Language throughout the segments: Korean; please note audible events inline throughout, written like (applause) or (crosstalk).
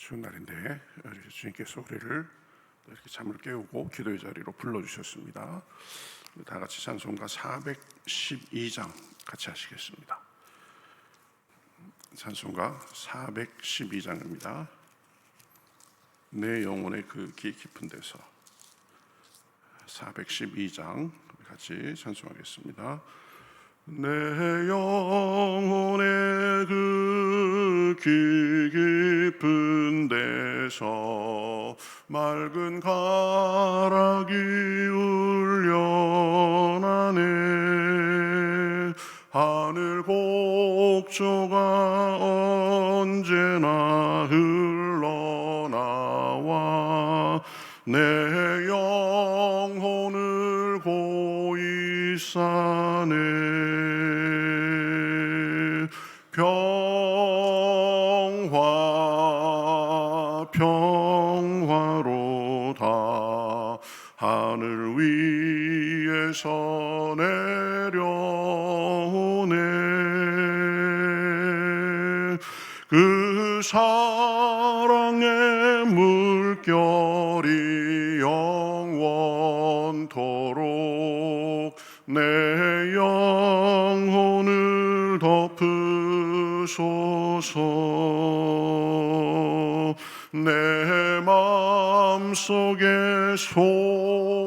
추운 날인데 주님께서 우리를 이렇게 잠을 깨우고 기도의 자리로 불러주셨습니다. 다 같이 찬송가 412장 같이 하시겠습니다. 찬송가 412장입니다. 내 영혼의 그 기 깊은 데서 412장 같이 찬송하겠습니다. 내 영혼의 그 기 깊은 데서 맑은 가락이 울려나네. 하늘 곡조가 언제나 흘러나와 내 영혼을 고이 싸네 영원토록 내 영혼을 덮으소서. 내 마음속에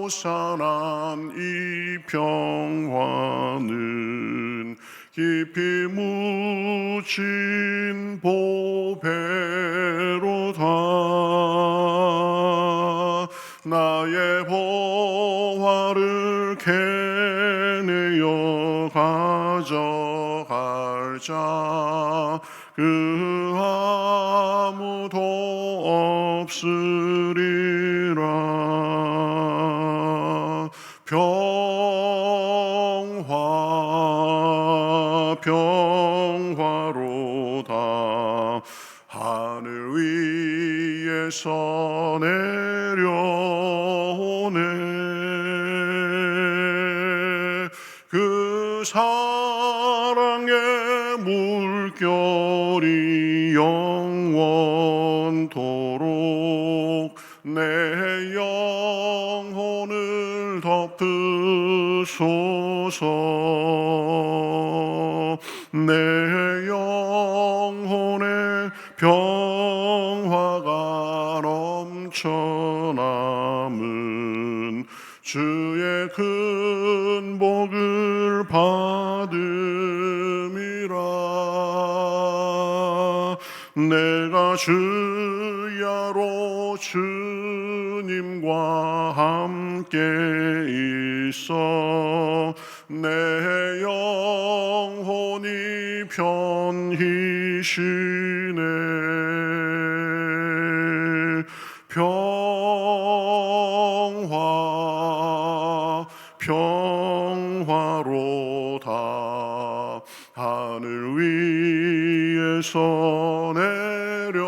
솟아난 이 평화는 깊이 묻힌 보 캐내어 가져갈 자. 그 아무도 없으리라. 평화 평화로다. 하늘 위에서 덮으소서. 내 영혼의 평화가 넘쳐남은 주의 큰 복을 받음이라. 내가 주야로 주님과 함께 있어. 내 영혼이 편히 쉬네. 평화 평화로 다 하늘 위에서 내려오네.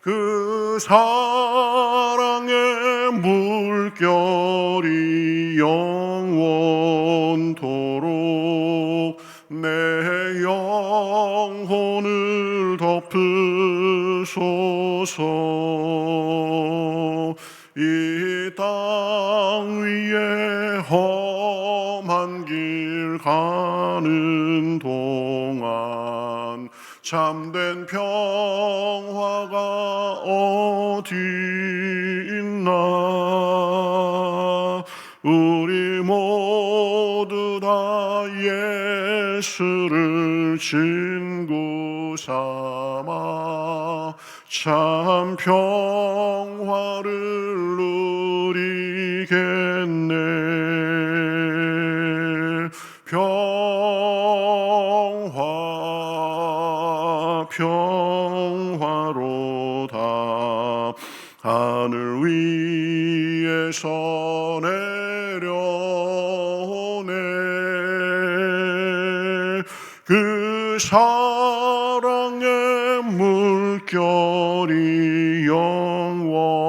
그 사 험한 길 가는 동안 참된 평화가 어디 있나? 우리 모두 다 예수를 친구 삼아 참 평화를 하늘 위에서 내려오네 그 사랑의 물결이 영원토록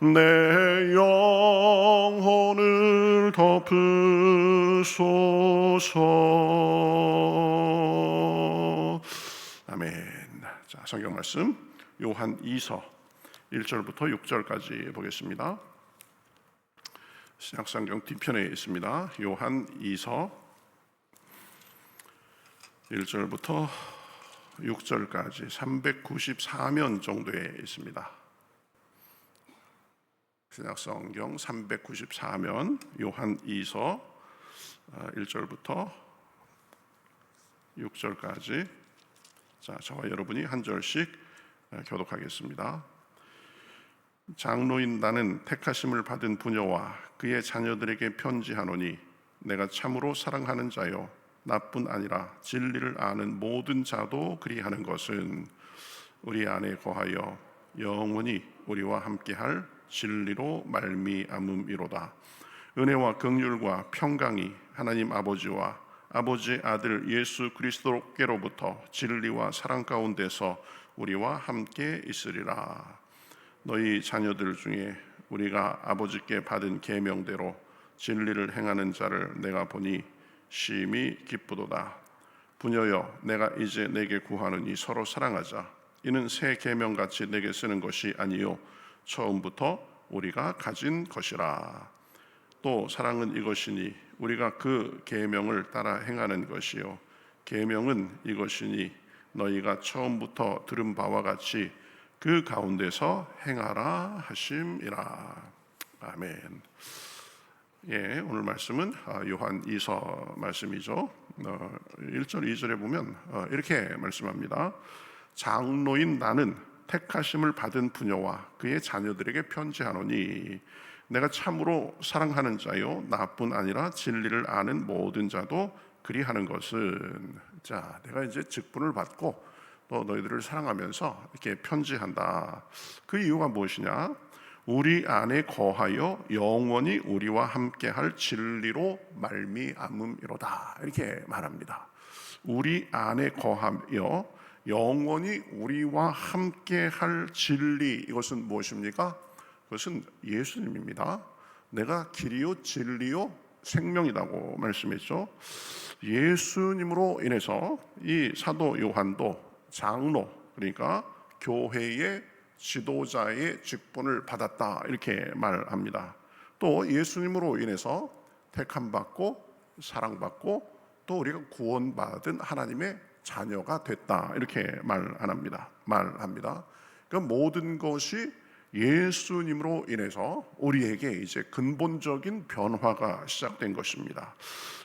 내 영혼을 덮으 주소서. 아멘. 자, 성경 말씀 요한 2서 1절부터 6절까지 보겠습니다. 신약성경 뒤편에 있습니다. 요한 2서 1절부터 6절까지 394면 정도에 있습니다. 신약성경 394면 요한 2서 1절부터 6절까지 자, 저와 여러분이 한 절씩 교독하겠습니다. 장로인 나는 택하심을 받은 부녀와 그의 자녀들에게 편지하노니 내가 참으로 사랑하는 자요 나뿐 아니라 진리를 아는 모든 자도 그리하는 것은 우리 안에 거하여 영원히 우리와 함께할 진리로 말미암음이로다. 은혜와 긍휼과 평강이 하나님 아버지와 아버지 아들 예수 그리스도께로부터 진리와 사랑 가운데서 우리와 함께 있으리라. 너희 자녀들 중에 우리가 아버지께 받은 계명대로 진리를 행하는 자를 내가 보니 심히 기쁘도다. 부녀여, 내가 이제 내게 구하느니 서로 사랑하자. 이는 새 계명 같이 내게 쓰는 것이 아니요 처음부터 우리가 가진 것이라. 또 사랑은 이것이니 우리가 그 계명을 따라 행하는 것이요 계명은 이것이니 너희가 처음부터 들은 바와 같이 그 가운데서 행하라 하심이라. 아멘. 예, 오늘 말씀은 아, 요한 2서 말씀이죠. 1절, 2절에 보면 어, 이렇게 말씀합니다. 장로인 나는 택하심을 받은 부녀와 그의 자녀들에게 편지하노니 내가 참으로 사랑하는 자요 나뿐 아니라 진리를 아는 모든 자도 그리하는 것은 자 내가 이제 직분을 받고 또 너희들을 사랑하면서 이렇게 편지한다. 그 이유가 무엇이냐? 우리 안에 거하여 영원히 우리와 함께할 진리로 말미암음이로다 이렇게 말합니다. 우리 안에 거하여 영원히 우리와 함께할 진리 이것은 무엇입니까? 그것은 예수님입니다. 내가 길이요 진리요 생명이라고 말씀했죠. 예수님으로 인해서 이 사도 요한도 장로 그러니까 교회의 지도자의 직분을 받았다 이렇게 말합니다. 또 예수님으로 인해서 택함 받고 사랑받고 또 우리가 구원받은 하나님의 자녀가 됐다 이렇게 말합니다. 말합니다. 그 모든 것이 예수님으로 인해서 우리에게 이제 근본적인 변화가 시작된 것입니다.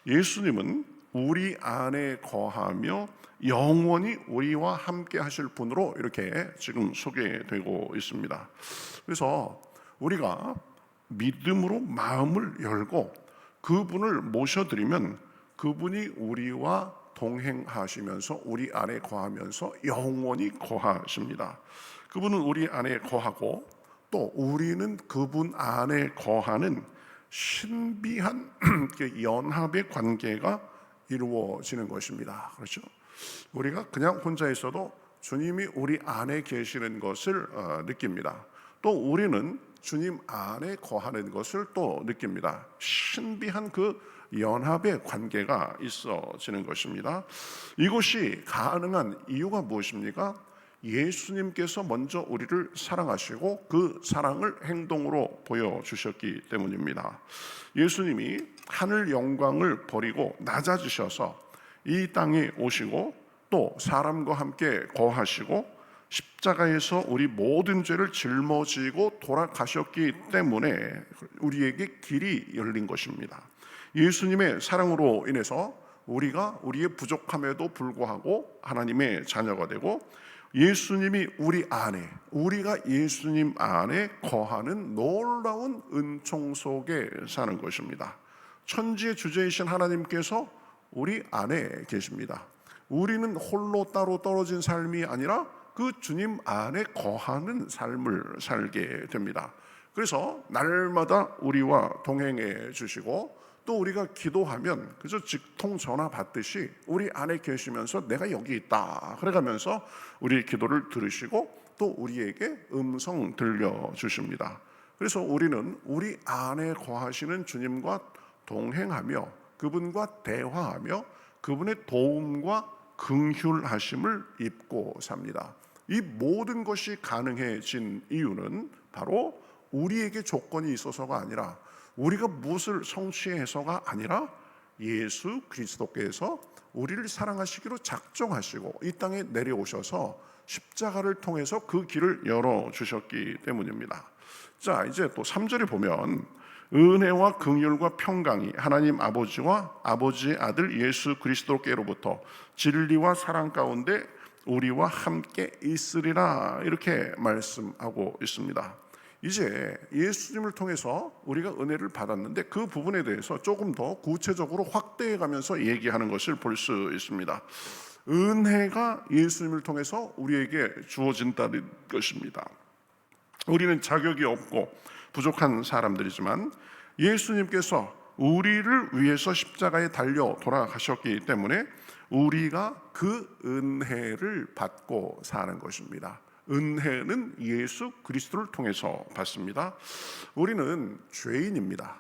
예수님은 우리 안에 거하며 영원히 우리와 함께 하실 분으로 이렇게 지금 소개되고 있습니다. 그래서 우리가 믿음으로 마음을 열고 그분을 모셔드리면 그분이 우리와 동행하시면서 우리 안에 거하면서 영원히 거하십니다. 그분은 우리 안에 거하고 또 우리는 그분 안에 거하는 신비한 (clears throat) 연합의 관계가 이루어지는 것입니다. 그렇죠? 우리가 그냥 혼자 있어도 주님이 우리 안에 계시는 것을 어, 느낍니다. 또 우리는 주님 안에 거하는 것을 또 느낍니다. 신비한 그 연합의 관계가 있어지는 것입니다. 이것이 가능한 이유가 무엇입니까? 예수님께서 먼저 우리를 사랑하시고 그 사랑을 행동으로 보여주셨기 때문입니다. 예수님이 하늘 영광을 버리고 낮아지셔서 이 땅에 오시고 또 사람과 함께 거하시고 십자가에서 우리 모든 죄를 짊어지고 돌아가셨기 때문에 우리에게 길이 열린 것입니다. 예수님의 사랑으로 인해서 우리가 우리의 부족함에도 불구하고 하나님의 자녀가 되고 예수님이 우리 안에 우리가 예수님 안에 거하는 놀라운 은총 속에 사는 것입니다. 천지의 주제이신 하나님께서 우리 안에 계십니다. 우리는 홀로 따로 떨어진 삶이 아니라 그 주님 안에 거하는 삶을 살게 됩니다. 그래서 날마다 우리와 동행해 주시고 또 우리가 기도하면 그저 직통 전화 받듯이 우리 안에 계시면서 내가 여기 있다 그래가면서 우리 기도를 들으시고 또 우리에게 음성 들려 주십니다. 그래서 우리는 우리 안에 거하시는 주님과 동행하며 그분과 대화하며 그분의 도움과 긍휼하심을 입고 삽니다. 이 모든 것이 가능해진 이유는 바로 우리에게 조건이 있어서가 아니라 우리가 무엇을 성취해서가 아니라 예수 그리스도께서 우리를 사랑하시기로 작정하시고 이 땅에 내려오셔서 십자가를 통해서 그 길을 열어 주셨기 때문입니다. 자, 이제 또 3절에 보면 은혜와 긍휼과 평강이 하나님 아버지와 아버지의 아들 예수 그리스도께로부터 진리와 사랑 가운데 우리와 함께 있으리라 이렇게 말씀하고 있습니다. 이제 예수님을 통해서 우리가 은혜를 받았는데 그 부분에 대해서 조금 더 구체적으로 확대해 가면서 얘기하는 것을 볼 수 있습니다. 은혜가 예수님을 통해서 우리에게 주어진다는 것입니다. 우리는 자격이 없고 부족한 사람들이지만 예수님께서 우리를 위해서 십자가에 달려 돌아가셨기 때문에 우리가 그 은혜를 받고 사는 것입니다. 은혜는 예수 그리스도를 통해서 받습니다. 우리는 죄인입니다.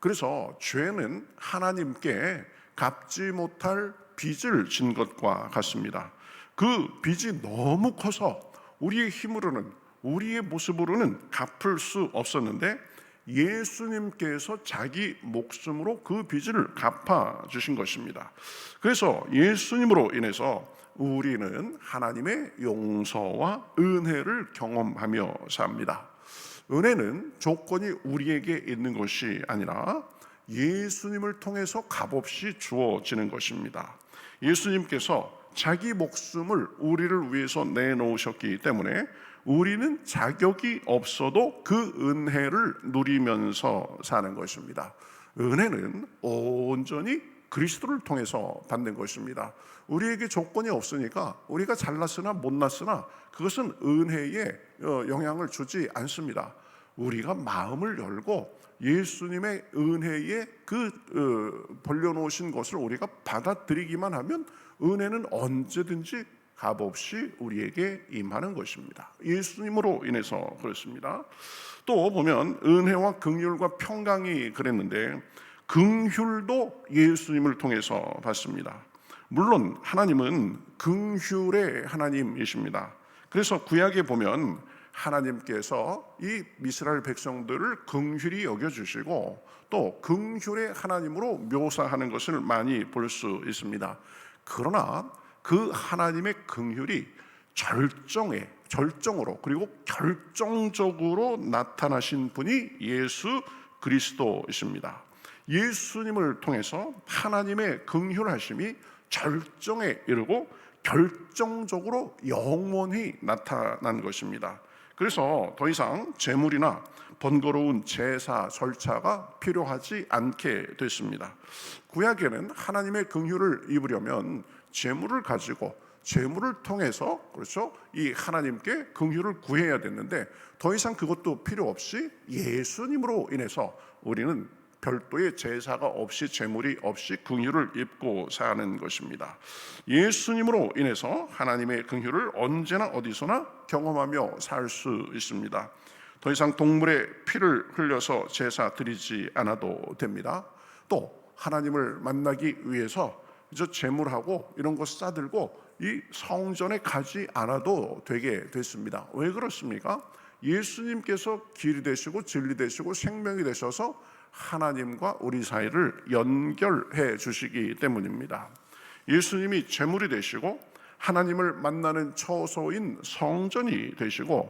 그래서 죄는 하나님께 갚지 못할 빚을 진 것과 같습니다. 그 빚이 너무 커서 우리의 힘으로는 우리의 모습으로는 갚을 수 없었는데 예수님께서 자기 목숨으로 그 빚을 갚아 주신 것입니다. 그래서 예수님으로 인해서 우리는 하나님의 용서와 은혜를 경험하며 삽니다. 은혜는 조건이 우리에게 있는 것이 아니라 예수님을 통해서 값없이 주어지는 것입니다. 예수님께서 자기 목숨을 우리를 위해서 내놓으셨기 때문에 우리는 자격이 없어도 그 은혜를 누리면서 사는 것입니다. 은혜는 온전히 그리스도를 통해서 받는 것입니다. 우리에게 조건이 없으니까 우리가 잘났으나 못났으나 그것은 은혜에 어, 영향을 주지 않습니다. 우리가 마음을 열고 예수님의 은혜에 그 어, 벌려놓으신 것을 우리가 받아들이기만 하면 은혜는 언제든지 값없이 우리에게 임하는 것입니다. 예수님으로 인해서 그렇습니다. 또 보면 은혜와 긍휼과 평강이 그랬는데 긍휼도 예수님을 통해서 받습니다. 물론 하나님은 긍휼의 하나님이십니다. 그래서 구약에 보면 하나님께서 이 미스라엘 백성들을 긍휼히 여겨 주시고 또 긍휼의 하나님으로 묘사하는 것을 많이 볼 수 있습니다. 그러나 그 하나님의 긍휼이 절정에 절정으로 그리고 결정적으로 나타나신 분이 예수 그리스도이십니다. 예수님을 통해서 하나님의 긍휼하심이 절정에 이르고 결정적으로 영원히 나타난 것입니다. 그래서 더 이상 재물이나 번거로운 제사 절차가 필요하지 않게 됐습니다. 구약에는 하나님의 긍휼을 입으려면 재물을 가지고 재물을 통해서 그렇죠 이 하나님께 긍휼을 구해야 됐는데 더 이상 그것도 필요 없이 예수님으로 인해서 우리는 별도의 제사가 없이 재물이 없이 긍휼을 입고 사는 것입니다. 예수님으로 인해서 하나님의 긍휼을 언제나 어디서나 경험하며 살 수 있습니다. 더 이상 동물의 피를 흘려서 제사 드리지 않아도 됩니다. 또 하나님을 만나기 위해서 저 재물하고 이런 거 싸들고 이 성전에 가지 않아도 되게 됐습니다. 왜 그렇습니까? 예수님께서 길이 되시고 진리 되시고 생명이 되셔서 하나님과 우리 사이를 연결해 주시기 때문입니다. 예수님이 재물이 되시고 하나님을 만나는 처소인 성전이 되시고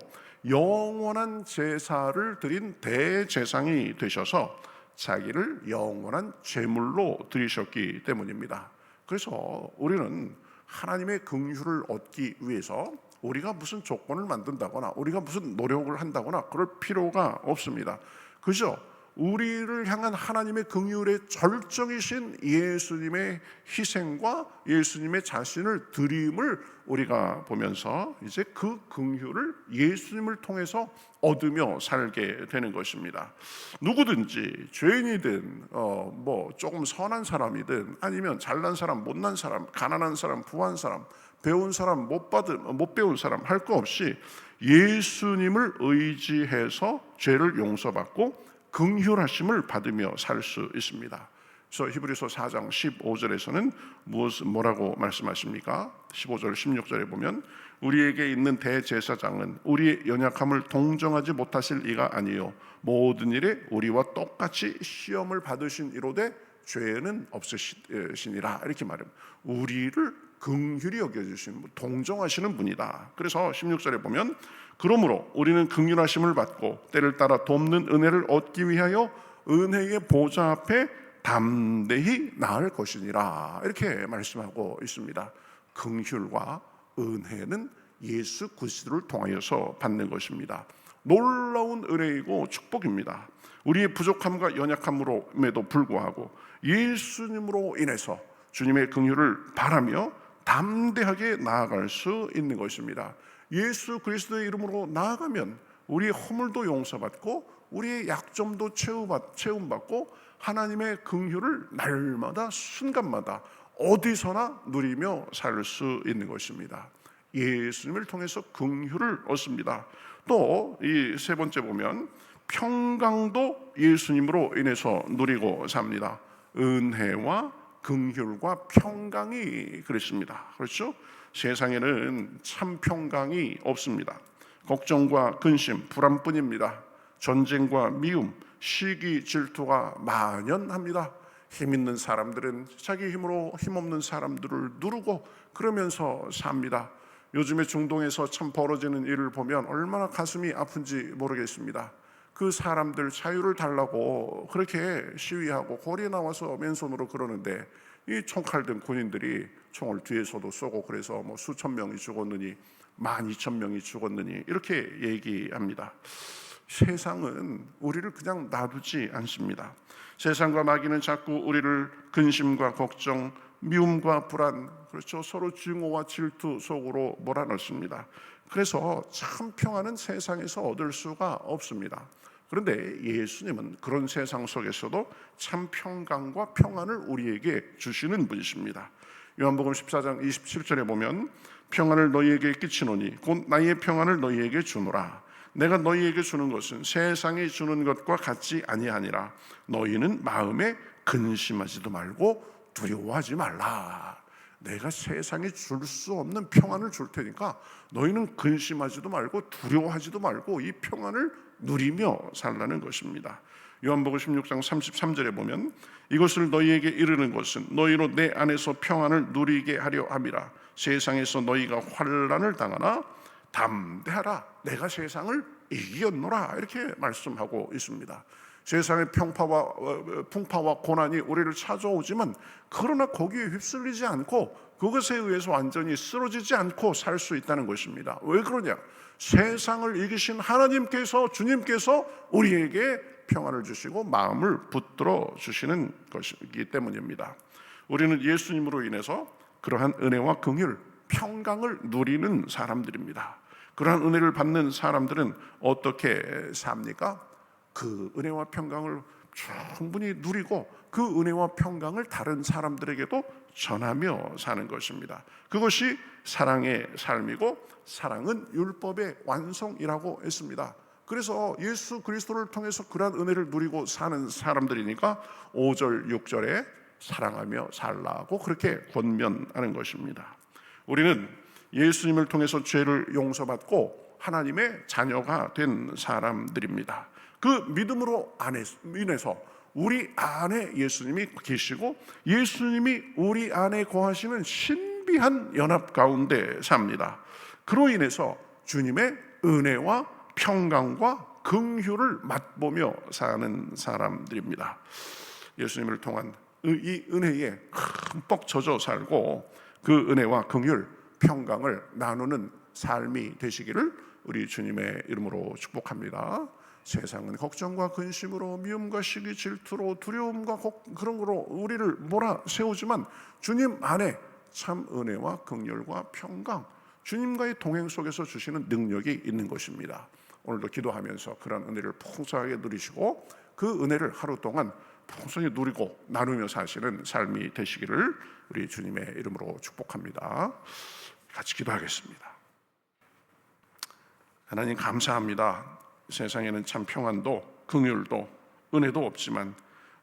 영원한 제사를 드린 대제상이 되셔서 자기를 영원한 제물로 드리셨기 때문입니다. 그래서 우리는 하나님의 긍휼을 얻기 위해서 우리가 무슨 조건을 만든다거나 우리가 무슨 노력을 한다거나 그럴 필요가 없습니다. 그죠? 우리를 향한 하나님의 긍휼의 절정이신 예수님의 희생과 예수님의 자신을 드림을 우리가 보면서 이제 그 긍휼을 예수님을 통해서 얻으며 살게 되는 것입니다. 누구든지 죄인이든 어 뭐 조금 선한 사람이든 아니면 잘난 사람, 못난 사람, 가난한 사람, 부한 사람, 배운 사람, 못 받은 못 배운 사람 할 거 없이 예수님을 의지해서 죄를 용서받고 긍휼하심을 받으며 살 수 있습니다. 그래서 히브리서 4장 15절에서는 무엇 뭐라고 말씀하십니까? 15절 16절에 보면 우리에게 있는 대제사장은 우리의 연약함을 동정하지 못하실 이가 아니요 모든 일에 우리와 똑같이 시험을 받으신 이로되 죄는 없으시니라 이렇게 말합니다. 우리를 긍휼히 여겨주시는 분, 동정하시는 분이다. 그래서 16절에 보면 그러므로 우리는 긍휼하심을 받고 때를 따라 돕는 은혜를 얻기 위하여 은혜의 보좌 앞에 담대히 나을 것이니라 이렇게 말씀하고 있습니다. 긍휼과 은혜는 예수 그리스도를 통하여서 받는 것입니다. 놀라운 은혜이고 축복입니다. 우리의 부족함과 연약함으로에도 불구하고 예수님으로 인해서 주님의 긍휼을 바라며 담대하게 나아갈 수 있는 것입니다. 예수 그리스도의 이름으로 나아가면 우리의 허물도 용서받고 우리의 약점도 채움받고 하나님의 긍휼을 날마다 순간마다 어디서나 누리며 살 수 있는 것입니다. 예수님을 통해서 긍휼을 얻습니다. 또 이 세 번째 보면 평강도 예수님으로 인해서 누리고 삽니다. 은혜와 긍휼과 평강이 그렇습니다. 그렇죠? 세상에는 참 평강이 없습니다. 걱정과 근심, 불안뿐입니다. 전쟁과 미움, 시기, 질투가 만연합니다. 힘 있는 사람들은 자기 힘으로 힘없는 사람들을 누르고 그러면서 삽니다. 요즘에 중동에서 참 벌어지는 일을 보면 얼마나 가슴이 아픈지 모르겠습니다. 그 사람들 자유를 달라고 그렇게 시위하고 거리에 나와서 맨손으로 그러는데 이 총칼 든 군인들이 총을 뒤에서도 쏘고 그래서 뭐 수천 명이 죽었느니 만 이천 명이 죽었느니 이렇게 얘기합니다. 세상은 우리를 그냥 놔두지 않습니다. 세상과 마귀는 자꾸 우리를 근심과 걱정, 미움과 불안, 그렇죠. 서로 증오와 질투 속으로 몰아넣습니다. 그래서 참 평안은 세상에서 얻을 수가 없습니다. 그런데 예수님은 그런 세상 속에서도 참 평강과 평안을 우리에게 주시는 분이십니다. 요한복음 14장 27절에 보면 평안을 너희에게 끼치노니 곧 나의 평안을 너희에게 주노라. 내가 너희에게 주는 것은 세상이 주는 것과 같지 아니하니라. 너희는 마음에 근심하지도 말고 두려워하지 말라. 내가 세상에 줄 수 없는 평안을 줄 테니까 너희는 근심하지도 말고 두려워하지도 말고 이 평안을 누리며 살라는 것입니다. 요한복음 16장 33절에 보면 이것을 너희에게 이르는 것은 너희로 내 안에서 평안을 누리게 하려 함이라. 세상에서 너희가 환란을 당하나 담대하라. 내가 세상을 이겼노라. 이렇게 말씀하고 있습니다. 세상의 평파와 어, 풍파와 고난이 우리를 찾아오지만 그러나 거기에 휩쓸리지 않고 그것에 의해서 완전히 쓰러지지 않고 살 수 있다는 것입니다. 왜 그러냐? 세상을 이기신 하나님께서 주님께서 우리에게 평안을 주시고 마음을 붙들어 주시는 것이기 때문입니다. 우리는 예수님으로 인해서 그러한 은혜와 긍휼, 평강을 누리는 사람들입니다. 그러한 은혜를 받는 사람들은 어떻게 삽니까? 그 은혜와 평강을 충분히 누리고 그 은혜와 평강을 다른 사람들에게도 전하며 사는 것입니다. 그것이 사랑의 삶이고 사랑은 율법의 완성이라고 했습니다. 그래서 예수 그리스도를 통해서 그러한 은혜를 누리고 사는 사람들이니까 5절 6절에 사랑하며 살라고 그렇게 권면하는 것입니다. 우리는 예수님을 통해서 죄를 용서받고 하나님의 자녀가 된 사람들입니다. 그 믿음으로 인해서 우리 안에 예수님이 계시고 예수님이 우리 안에 거하시는 신비한 연합 가운데 삽니다. 그로 인해서 주님의 은혜와 평강과 긍휼을 맛보며 사는 사람들입니다. 예수님을 통한 이 은혜에 흠뻑 젖어 살고 그 은혜와 긍휼, 평강을 나누는 삶이 되시기를 우리 주님의 이름으로 축복합니다. 세상은 걱정과 근심으로 미움과 시기 질투로 두려움과 그런 거로 우리를 몰아 세우지만 주님 안에 참 은혜와 긍휼과 평강 주님과의 동행 속에서 주시는 능력이 있는 것입니다. 오늘도 기도하면서 그런 은혜를 풍성하게 누리시고 그 은혜를 하루 동안 풍성히 누리고 나누며 사시는 삶이 되시기를 우리 주님의 이름으로 축복합니다. 같이 기도하겠습니다. 하나님 감사합니다. 세상에는 참 평안도 긍휼도 은혜도 없지만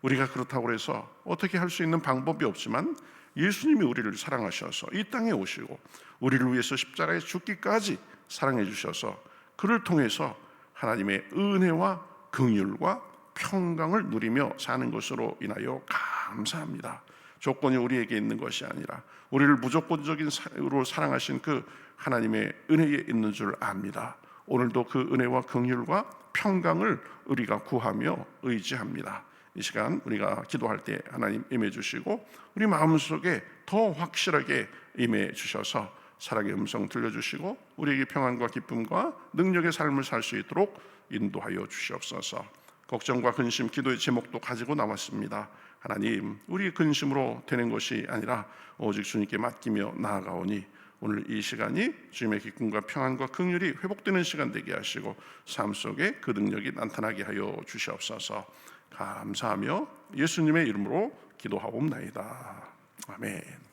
우리가 그렇다고 해서 어떻게 할 수 있는 방법이 없지만 예수님이 우리를 사랑하셔서 이 땅에 오시고 우리를 위해서 십자가에 죽기까지 사랑해 주셔서 그를 통해서 하나님의 은혜와 긍휼과 평강을 누리며 사는 것으로 인하여 감사합니다. 조건이 우리에게 있는 것이 아니라 우리를 무조건적인 사랑으로 사랑하신 그 하나님의 은혜에 있는 줄 압니다. 오늘도 그 은혜와 긍휼과 평강을 우리가 구하며 의지합니다. 이 시간 우리가 기도할 때 하나님 임해 주시고 우리 마음속에 더 확실하게 임해 주셔서 사랑의 음성 들려주시고 우리에게 평안과 기쁨과 능력의 삶을 살 수 있도록 인도하여 주시옵소서. 걱정과 근심, 기도의 제목도 가지고 나왔습니다. 하나님, 우리 근심으로 되는 것이 아니라 오직 주님께 맡기며 나아가오니 오늘 이 시간이 주님의 기쁨과 평안과 긍휼이 회복되는 시간 되게 하시고 삶 속에 그 능력이 나타나게 하여 주시옵소서. 감사하며 예수님의 이름으로 기도하옵나이다. 아멘.